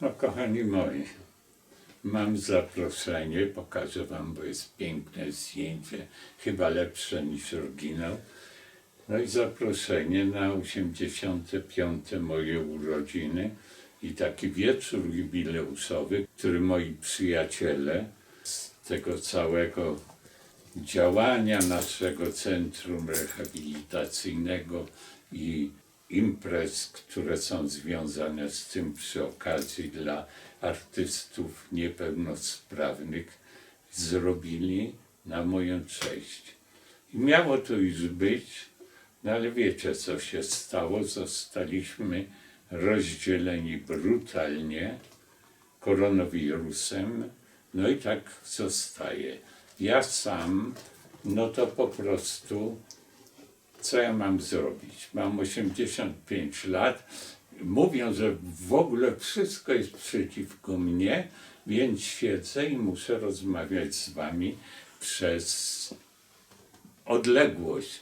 No kochani moi, mam zaproszenie, pokażę wam, bo jest piękne zdjęcie, chyba lepsze niż oryginał. No i zaproszenie na 85. moje urodziny i taki wieczór jubileuszowy, który moi przyjaciele z tego całego działania naszego centrum rehabilitacyjnego i imprez, które są związane z tym przy okazji dla artystów niepełnosprawnych, zrobili na moją cześć. I miało to już być, no ale wiecie co się stało, zostaliśmy rozdzieleni brutalnie koronawirusem, no i tak zostaje. Ja sam, no to po prostu co ja mam zrobić? Mam 85 lat. Mówią, że w ogóle wszystko jest przeciwko mnie, więc siedzę i muszę rozmawiać z wami przez odległość.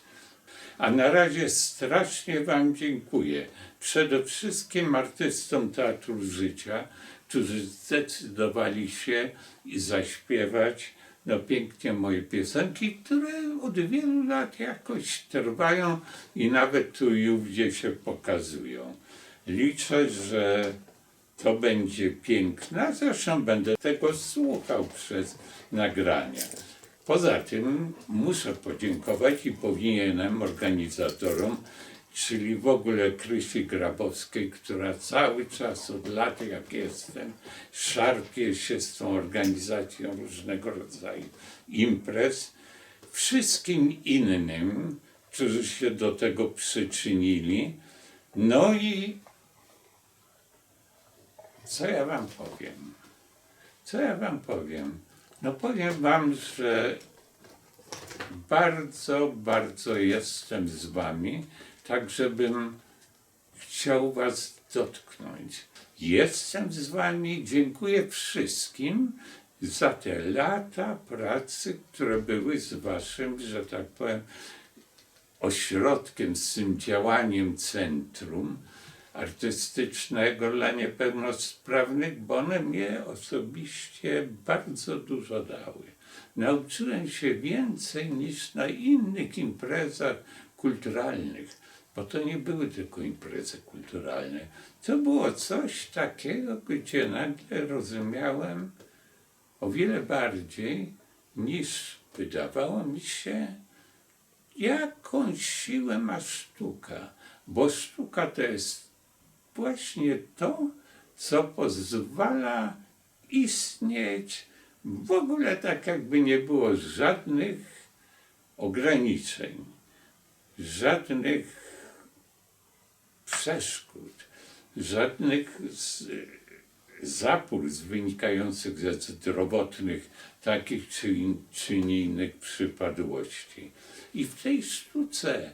A na razie strasznie Wam dziękuję. Przede wszystkim artystom Teatru Życia, którzy zdecydowali się zaśpiewać no pięknie moje piosenki, które od wielu lat jakoś trwają i nawet tu i ówdzie się pokazują. Liczę, że to będzie piękne, a zresztą będę tego słuchał przez nagrania. Poza tym muszę podziękować i powinienem organizatorom, czyli w ogóle Krysi Grabowskiej, która cały czas od lat, jak jestem, szarpie się z tą organizacją różnego rodzaju imprez. Wszystkim innym, którzy się do tego przyczynili. No i co ja wam powiem? Co ja wam powiem? No powiem wam, że bardzo, bardzo jestem z wami, tak żebym chciał was dotknąć. Jestem z wami, dziękuję wszystkim za te lata pracy, które były z waszym, że tak powiem, ośrodkiem, z tym działaniem centrum artystycznego dla niepełnosprawnych, bo one mnie osobiście bardzo dużo dały. Nauczyłem się więcej niż na innych imprezach kulturalnych, bo to nie były tylko imprezy kulturalne. To było coś takiego, gdzie nagle rozumiałem o wiele bardziej niż wydawało mi się, jaką siłę ma sztuka, bo sztuka to jest właśnie to, co pozwala istnieć w ogóle tak, jakby nie było żadnych ograniczeń, żadnych przeszkód, żadnych zapór wynikających ze zdrowotnych takich czy, in, czy innych przypadłości. I w tej sztuce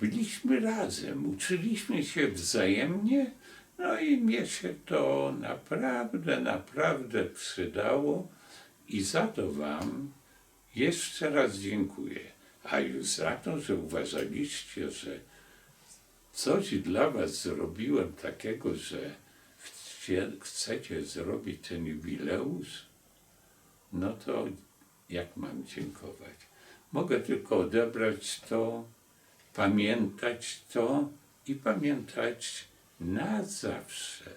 byliśmy razem, uczyliśmy się wzajemnie, no i mnie się to naprawdę, naprawdę przydało i za to Wam jeszcze raz dziękuję. A już za to, że uważaliście, że coś dla Was zrobiłem takiego, że chcie, chcecie zrobić ten jubileusz, no to jak mam dziękować? Mogę tylko odebrać to, pamiętać to i pamiętać na zawsze,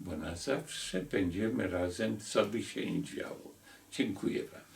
bo na zawsze będziemy razem, co by się nie działo. Dziękuję Wam.